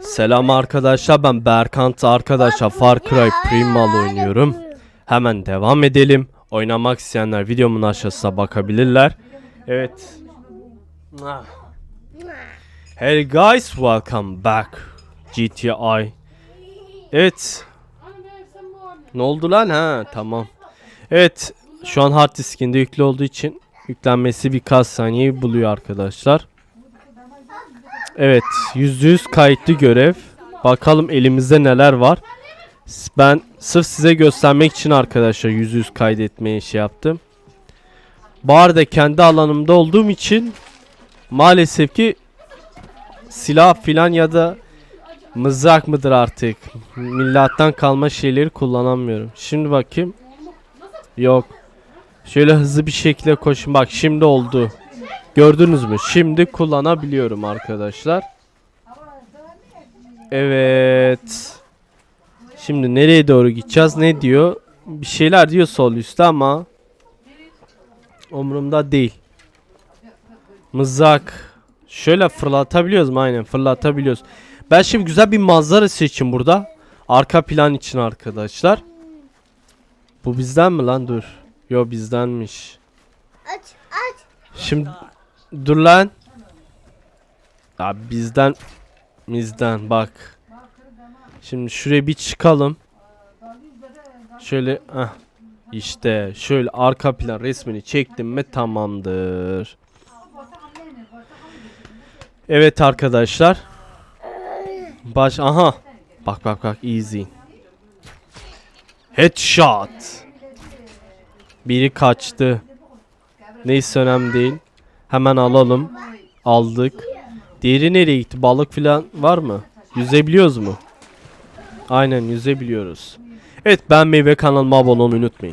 Selam arkadaşlar ben Berkant arkadaşlar Far Cry Primal oynuyorum. Hemen devam edelim. Oynamak isteyenler videomun aşağısına bakabilirler. Evet. Hey guys welcome back GTI. Evet. Ne oldu lan ha tamam. Evet şu an hard diskinde yüklü olduğu için yüklenmesi birkaç saniye buluyor arkadaşlar. Evet %100 kayıtlı görev. Bakalım elimizde neler var. Ben sırf size göstermek için arkadaşlar %100 kaydetmeyi şey yaptım. Bu arada kendi alanımda olduğum için maalesef ki silah filan ya da mızrak mıdır artık millattan kalma şeyleri kullanamıyorum. Şimdi bakayım. Yok. Şöyle hızlı bir şekilde koşun. Bak şimdi oldu. Gördünüz mü? Şimdi kullanabiliyorum arkadaşlar. Evet. Şimdi nereye doğru gideceğiz? Ne diyor? Bir şeyler diyor sol üstte ama umurumda değil. Mızrak. Şöyle fırlatabiliyoruz mu? Aynen fırlatabiliyoruz. Ben şimdi güzel bir manzara seçim burada. Arka plan için arkadaşlar. Bu bizden mi lan? Dur. Yo bizdenmiş. Aç aç. Şimdi dur lan. Ya bizden bizden bak. Şimdi şuraya bir çıkalım. Şöyle ah işte şöyle arka plan resmini çektim mi tamamdır. Evet arkadaşlar. Baş aha. Bak bak bak easy. Headshot. Biri kaçtı. Neyse önemli değil. Hemen alalım. Aldık. Diğeri nereye gitti? Balık falan var mı? Yüzebiliyoruz mu? Aynen yüzebiliyoruz. Evet beğenmeyi ve kanalıma abone olmayı unutmayın.